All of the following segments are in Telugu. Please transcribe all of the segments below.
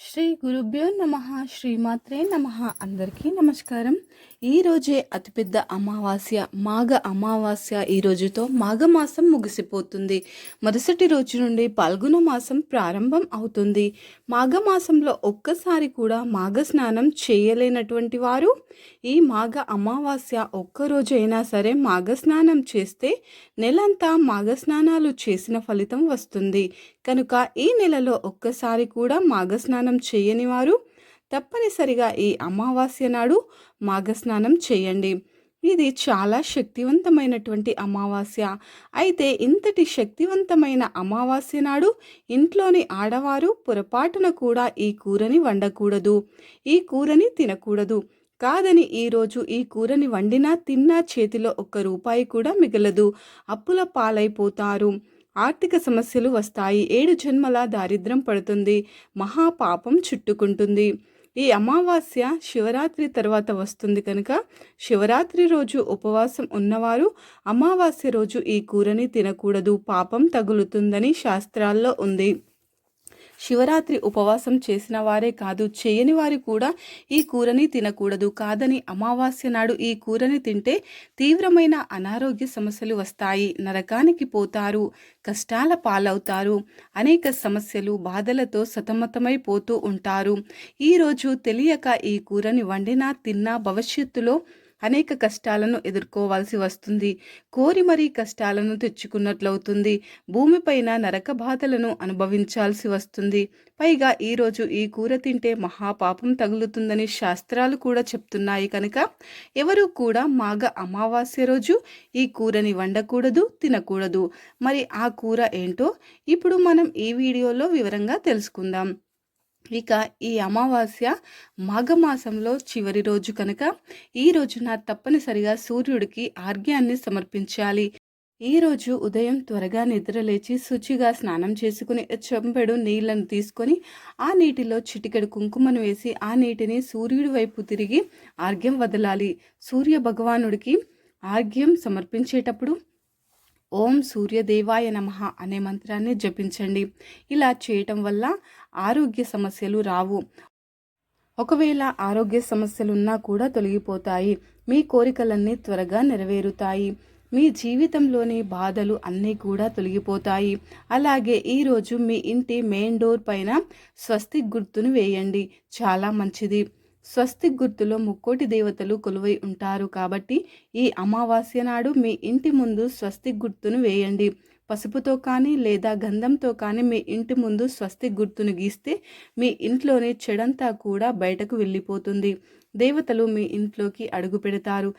శ్రీ గురుభ్యో నమ శ్రీమాత్రే నమ. అందరికీ నమస్కారం. ఈరోజే అతిపెద్ద అమావాస్య మాఘ అమావాస్య ఈ రోజుతో మాఘమాసం ముగిసిపోతుంది. మరుసటి రోజు నుండి పాల్గొన మాసం ప్రారంభం అవుతుంది. మాఘమాసంలో ఒక్కసారి కూడా మాఘ స్నానం చేయలేనటువంటి వారు ఈ మాఘ అమావాస్య ఒక్కరోజైనా సరే మాఘ స్నానం చేస్తే నెలంతా మాఘ స్నానాలు చేసిన ఫలితం వస్తుంది. కనుక ఈ నెలలో ఒక్కసారి కూడా మాఘస్నానం చేయని వారు తప్పనిసరిగా ఈ అమావాస్య నాడు మాఘస్నానం చేయండి. ఇది చాలా శక్తివంతమైనటువంటి అమావాస్య. అయితే ఇంతటి శక్తివంతమైన అమావాస్య నాడు ఇంట్లోని ఆడవారు పొరపాటున కూడా ఈ కూరని వండకూడదు. ఈ కూరని తినకూడదు. కాదని ఈరోజు ఈ కూరని వండినా తిన్నా చేతిలో ఒక్క రూపాయి కూడా మిగలదు. అప్పుల పాలైపోతారు. ఆర్థిక సమస్యలు వస్తాయి. ఏడు జన్మల దారిద్రం పడుతుంది. మహాపాపం చుట్టుకుంటుంది. ఈ అమావాస్య శివరాత్రి తర్వాత వస్తుంది కనుక శివరాత్రి రోజు ఉపవాసం ఉన్నవారు అమావాస్య రోజు ఈ కూరని తినకూడదు. పాపం తగులుతుందని శాస్త్రాల్లో ఉంది. శివరాత్రి ఉపవాసం చేసిన వారే కాదు చేయని వారు కూడా ఈ కూరని తినకూడదు. కాదని అమావాస్య నాడు ఈ కూరని తింటే తీవ్రమైన అనారోగ్య సమస్యలు వస్తాయి. నరకానికి పోతారు కష్టాల పాలవుతారు. అనేక సమస్యలు బాధలతో సతమతమైపోతూ ఉంటారు. ఈరోజు తెలియక ఈ కూరని వండినా తిన్నా భవిష్యత్తులో అనేక కష్టాలను ఎదుర్కోవాల్సి వస్తుంది. కోరి మరీ కష్టాలను తెచ్చుకున్నట్లవుతుంది. భూమిపైన నరక బాధలను అనుభవించాల్సి వస్తుంది. పైగా ఈరోజు ఈ కూర తింటే మహాపాపం తగులుతుందని శాస్త్రాలు కూడా చెప్తున్నాయి కనుక ఎవరు కూడా మాఘ అమావాస్య రోజు ఈ కూరని వండకూడదు తినకూడదు. మరి ఆ కూర ఏంటో ఇప్పుడు మనం ఈ వీడియోలో వివరంగా తెలుసుకుందాం. ఇక ఈ అమావాస్య మాఘమాసంలో చివరి రోజు కనుక ఈ రోజున తప్పనిసరిగా సూర్యుడికి ఆర్ఘ్యాన్ని సమర్పించాలి. ఈ రోజు ఉదయం త్వరగా నిద్రలేచి శుచిగా స్నానం చేసుకుని చెంబెడు నీళ్ళను తీసుకొని ఆ నీటిలో చిటికెడు కుంకుమను వేసి ఆ నీటిని సూర్యుడి వైపు తిరిగి ఆర్ఘ్యం వదలాలి. సూర్య భగవానుడికి ఆర్ఘ్యం సమర్పించేటప్పుడు ఓం సూర్యదేవాయ నమ అనే మంత్రాన్ని జపించండి. ఇలా చేయటం వల్ల ఆరోగ్య సమస్యలు రావు. ఒకవేళ ఆరోగ్య సమస్యలున్నా కూడా తొలగిపోతాయి. మీ కోరికలన్నీ త్వరగా నెరవేరుతాయి. మీ జీవితంలోని బాధలు అన్నీ కూడా తొలగిపోతాయి. అలాగే ఈరోజు మీ ఇంటి మెయిన్ డోర్ పైన స్వస్తిక్ గుర్తును వేయండి. చాలా మంచిది. స్వస్తిక్ గుర్తులో ముక్కోటి దేవతలు కొలువై ఉంటారు కాబట్టి ఈ అమావాస్య నాడు మీ ఇంటి ముందు స్వస్తిక్ గుర్తును వేయండి. పసుపుతో కానీ లేదా గంధంతో కానీ మీ ఇంటి ముందు స్వస్తిక్ గుర్తును గీస్తే మీ ఇంట్లోని చెడంతా కూడా బయటకు వెళ్ళిపోతుంది. దేవతలు మీ ఇంట్లోకి అడుగు పెడతారు.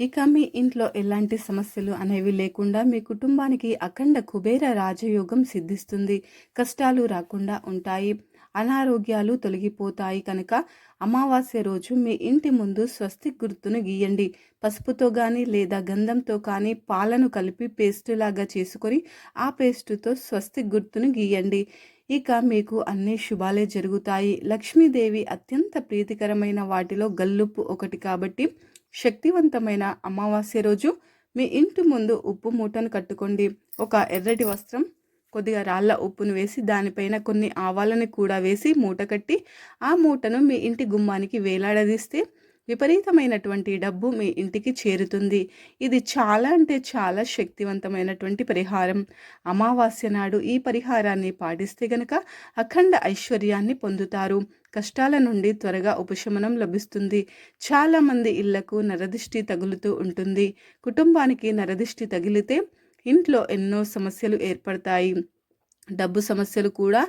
ఇక మీ ఇంట్లో ఎలాంటి సమస్యలు అనేవి లేకుండా మీ కుటుంబానికి అఖండ కుబేర రాజయోగం సిద్ధిస్తుంది. కష్టాలు రాకుండా ఉంటాయి. అనారోగ్యాలు తొలగిపోతాయి కనుక అమావాస్య రోజు మీ ఇంటి ముందు స్వస్తి గుర్తును గీయండి. పసుపుతో కానీ లేదా గంధంతో కానీ పాలను కలిపి పేస్టులాగా చేసుకొని ఆ పేస్టుతో స్వస్తి గుర్తును గీయండి. ఇక మీకు అన్ని శుభాలే జరుగుతాయి. లక్ష్మీదేవి అత్యంత ప్రీతికరమైన వాటిలో గల్లుప్పు ఒకటి కాబట్టి శక్తివంతమైన అమావాస్య రోజు మీ ఇంటి ముందు ఉప్పు మూటను కట్టుకోండి. ఒక ఎర్రటి వస్త్రం కొద్దిగా రాళ్ళ ఉప్పును వేసి దానిపైన కొన్ని ఆవాలను కూడా వేసి మూట కట్టి ఆ మూటను మీ ఇంటి గుమ్మానికి వేలాడదీస్తే విపరీతమైనటువంటి డబ్బు మీ ఇంటికి చేరుతుంది. ఇది చాలా అంటే చాలా శక్తివంతమైనటువంటి పరిహారం. అమావాస్య నాడు ఈ పరిహారాన్ని పాటిస్తే గనక అఖండ ఐశ్వర్యాన్ని పొందుతారు. కష్టాల నుండి త్వరగా ఉపశమనం లభిస్తుంది. చాలామంది ఇళ్ళకు నరదిష్టి తగులుతూ ఉంటుంది. కుటుంబానికి నరదిష్టి తగిలితే ఇంట్లో ఎన్నో సమస్యలు ఏర్పడతాయి. డబ్బు సమస్యలు కూడా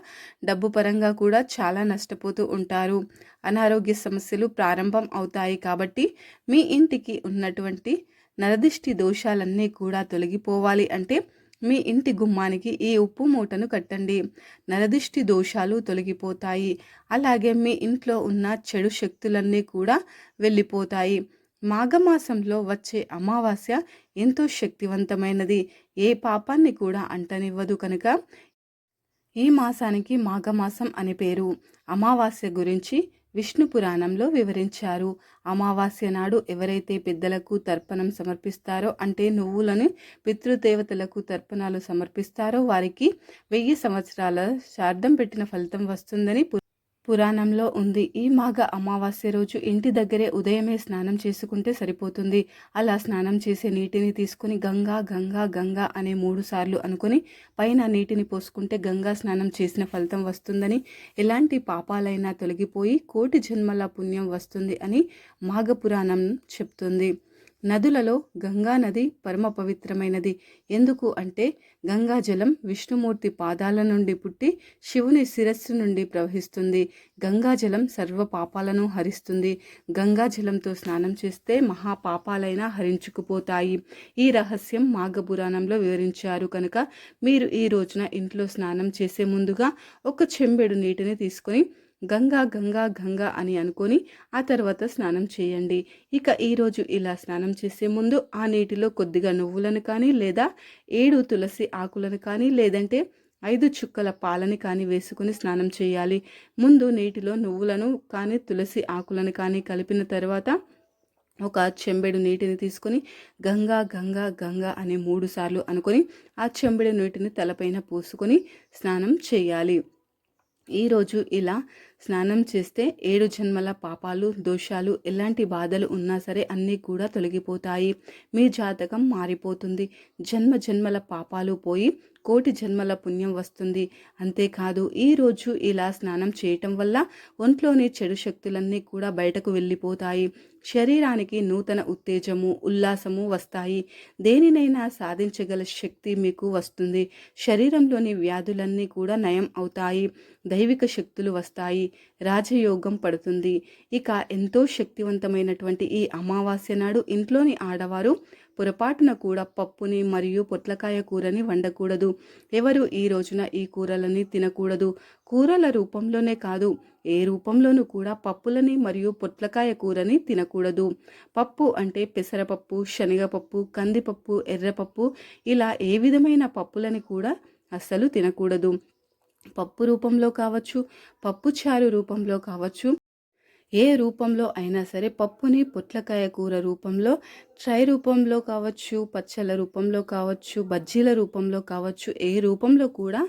డబ్బు పరంగా కూడా చాలా నష్టపోతూ ఉంటారు. అనారోగ్య సమస్యలు ప్రారంభం అవుతాయి కాబట్టి మీ ఇంటికి ఉన్నటువంటి నరదిష్టి దోషాలన్నీ కూడా తొలగిపోవాలి అంటే మీ ఇంటి గుమ్మానికి ఈ ఉప్పు మూటను కట్టండి. నరదిష్టి దోషాలు తొలగిపోతాయి. అలాగే మీ ఇంట్లో ఉన్న చెడు శక్తులన్నీ కూడా వెళ్ళిపోతాయి. మాఘమాసంలో వచ్చే అమావాస్య ఎంతో శక్తివంతమైనది. ఏ పాపాన్ని కూడా అంటనివ్వదు కనుక. ఈ మాసానికి మాఘమాసం అనే పేరు. అమావాస్య గురించి విష్ణు పురాణంలో వివరించారు. అమావాస్య నాడు ఎవరైతే పెద్దలకు తర్పణం సమర్పిస్తారో అంటే నువ్వులను పితృదేవతలకు తర్పణాలు సమర్పిస్తారో వారికి వెయ్యి సంవత్సరాల శార్థం పెట్టిన ఫలితం వస్తుందని పురాణంలో ఉంది. ఈ మాఘ అమావాస్య రోజు ఇంటి దగ్గరే ఉదయమే స్నానం చేసుకుంటే సరిపోతుంది. అలా స్నానం చేసే నీటిని తీసుకుని గంగా గంగా గంగా అనే మూడు సార్లు అనుకుని పైన నీటిని పోసుకుంటే గంగా స్నానం చేసిన ఫలితం వస్తుందని ఎలాంటి పాపాలైనా తొలగిపోయి కోటి జన్మల పుణ్యం వస్తుంది అని మాఘ పురాణం చెప్తుంది. నదులలో గంగా నది పరమ పవిత్రమైనది. ఎందుకు అంటే గంగాజలం విష్ణుమూర్తి పాదాల నుండి పుట్టి శివుని శిరస్సు నుండి ప్రవహిస్తుంది. గంగాజలం సర్వ పాపాలను హరిస్తుంది. గంగాజలంతో స్నానం చేస్తే మహాపాపాలైనా హరించుకుపోతాయి. ఈ రహస్యం మాఘపురాణంలో వివరించారు కనుక మీరు ఈ రోజున ఇంట్లో స్నానం చేసే ముందుగా ఒక చెంబెడు నీటిని తీసుకొని గంగా గంగా గంగా అని అనుకొని ఆ తర్వాత స్నానం చేయండి. ఇక ఈరోజు ఇలా స్నానం చేసే ముందు ఆ నీటిలో కొద్దిగా నువ్వులను కానీ లేదా ఏడు తులసి ఆకులను కానీ లేదంటే ఐదు చుక్కల పాలని కానీ వేసుకుని స్నానం చేయాలి. ముందు నీటిలో నువ్వులను కానీ తులసి ఆకులను కానీ కలిపిన తర్వాత ఒక చెంబెడు నీటిని తీసుకొని గంగా గంగా గంగా అనే మూడుసార్లు అనుకొని ఆ చెంబెడు నీటిని తలపైన పోసుకొని స్నానం చేయాలి. ఈరోజు ఇలా స్నానం చేస్తే ఏడు జన్మల పాపాలు దోషాలు ఎలాంటి బాధలు ఉన్నా సరే అన్నీ కూడా తొలగిపోతాయి. మీ జాతకం మారిపోతుంది. జన్మ జన్మల పాపాలు పోయి కోటి జన్మల పుణ్యం వస్తుంది. అంతేకాదు ఈరోజు ఇలా స్నానం చేయటం వల్ల ఒంట్లోని చెడు శక్తులన్నీ కూడా బయటకు వెళ్ళిపోతాయి. శరీరానికి నూతన ఉత్తేజము ఉల్లాసము వస్తాయి. దేనినైనా సాధించగల శక్తి మీకు వస్తుంది. శరీరంలోని వ్యాధులన్నీ కూడా నయం అవుతాయి. దైవిక శక్తులు వస్తాయి. రాజయోగం పడుతుంది. ఇక ఎంతో శక్తివంతమైనటువంటి ఈ అమావాస్య నాడు ఇంట్లోని ఆడవారు పొరపాటున కూడా పప్పుని మరియు పొట్లకాయ కూరని వండకూడదు. ఎవరు ఈ రోజున ఈ కూరలని తినకూడదు. కూరల రూపంలోనే కాదు. ఏ రూపంలోనూ కూడా పప్పులని మరియు పొట్లకాయ కూరని తినకూడదు. పప్పు అంటే పెసరపప్పు శనగపప్పు కందిపప్పు ఎర్రపప్పు ఇలా ఏ విధమైన పప్పులని కూడా అస్సలు తినకూడదు. పప్పు రూపంలో కావచ్చు పప్పు చారు రూపంలో కావచ్చు ఏ రూపంలో అయినా సరే పప్పుని పొట్లకాయ కూర రూపంలో ట్రై రూపంలో కావచ్చు పచ్చళ్ళ రూపంలో కావచ్చు బజ్జీల రూపంలో కావచ్చు ఏ రూపంలో కూడా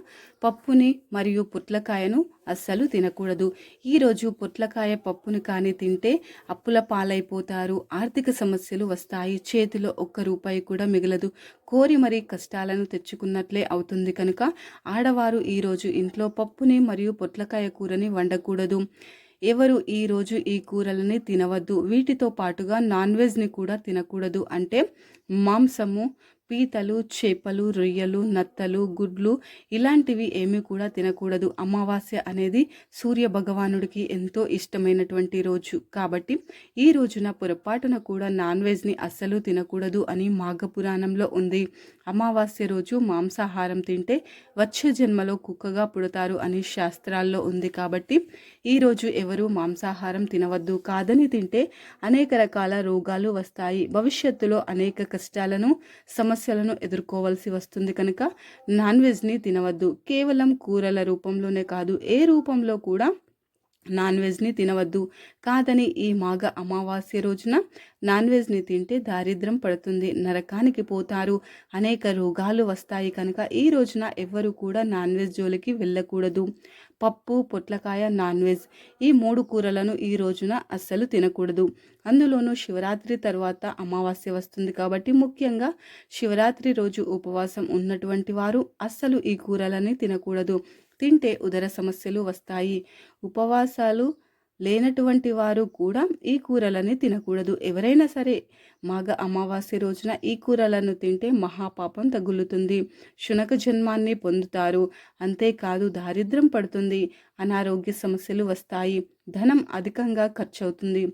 పప్పుని మరియు పొట్లకాయను అస్సలు తినకూడదు. ఈరోజు పొట్లకాయ పప్పుని కానీ తింటే అప్పుల పాలైపోతారు ఆర్థిక సమస్యలు వస్తాయి చేతిలో ఒక్క రూపాయి కూడా మిగలదు. కోరి మరీ కష్టాలను తెచ్చుకున్నట్లే అవుతుంది కనుక ఆడవారు ఈరోజు ఇంట్లో పప్పుని మరియు పొట్లకాయ కూరని వండకూడదు. ఎవరు ఈరోజు ఈ కూరలని తినవద్దు. వీటితో పాటుగా నాన్ వెజ్ని కూడా తినకూడదు. అంటే మాంసము పీతలు చేపలు రొయ్యలు నత్తలు గుడ్లు ఇలాంటివి ఏమీ కూడా తినకూడదు. అమావాస్య అనేది సూర్య భగవానుడికి ఎంతో ఇష్టమైనటువంటి రోజు. కాబట్టి ఈ రోజున పొరపాటున కూడా నాన్ వెజ్ని అస్సలు తినకూడదు అని మాఘపురాణంలో ఉంది. అమావాస్య రోజు మాంసాహారం తింటే వచ్చే జన్మలో కుక్కగా పుడతారు అని శాస్త్రాల్లో ఉంది. కాబట్టి ఈరోజు ఎవరు మాంసాహారం తినవద్దు. కాదని తింటే అనేక రకాల రోగాలు వస్తాయి. భవిష్యత్తులో అనేక కష్టాలను సమస్య సమస్యలను ఎదుర్కోవాల్సి వస్తుంది కనుక నాన్ వెజ్ని తినవద్దు. కేవలం కూరల రూపంలోనే కాదు ఏ రూపంలో కూడా నాన్ వెజ్ని తినవద్దు. కాదని ఈ మాఘ అమావాస్య రోజున నాన్ వెజ్ని తింటే దారిద్రం పడుతుంది. నరకానికి పోతారు. అనేక రోగాలు వస్తాయి కనుక ఈ రోజున ఎవ్వరూ కూడా నాన్ వెజ్ జోలికి వెళ్ళకూడదు. పప్పు పొట్లకాయ నాన్ వెజ్ ఈ మూడు కూరలను ఈ రోజున అస్సలు తినకూడదు. అందులోనూ శివరాత్రి తర్వాత అమావాస్య వస్తుంది కాబట్టి ముఖ్యంగా శివరాత్రి రోజు ఉపవాసం ఉన్నటువంటి వారు అస్సలు ఈ కూరలని తినకూడదు. తింటే ఉదర సమస్యలు వస్తాయి. ఉపవాసాలు లేనటువంటి వారు కూడా ఈ కూరలని తినకూడదు. ఎవరైనా సరే మాఘ అమావాస్య రోజున ఈ కూరలను తింటే మహాపాపం తగులుతుంది. శునక జన్మాన్ని పొందుతారు. అంతేకాదు దారిద్రం పడుతుంది. అనారోగ్య సమస్యలు వస్తాయి. ధనం అధికంగా ఖర్చవుతుంది.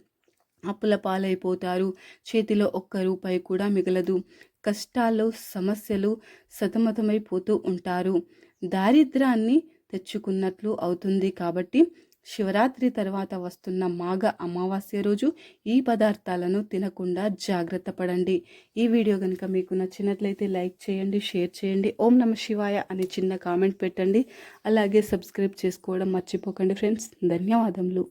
అప్పుల పాలైపోతారు. చేతిలో ఒక్క రూపాయి కూడా మిగలదు. కష్టాలు సమస్యలు సతమతమైపోతూ ఉంటారు. దారిద్రాన్ని తెచ్చుకున్నట్లు అవుతుంది కాబట్టి శివరాత్రి తర్వాత వస్తున్న మాఘ అమావాస్య రోజు ఈ పదార్థాలను తినకుండా జాగ్రత్త పడండి. ఈ వీడియో కనుక మీకు నచ్చినట్లయితే లైక్ చేయండి షేర్ చేయండి ఓం నమ శివాయ అని చిన్న కామెంట్ పెట్టండి. అలాగే సబ్స్క్రైబ్ చేసుకోవడం మర్చిపోకండి ఫ్రెండ్స్. ధన్యవాదములు.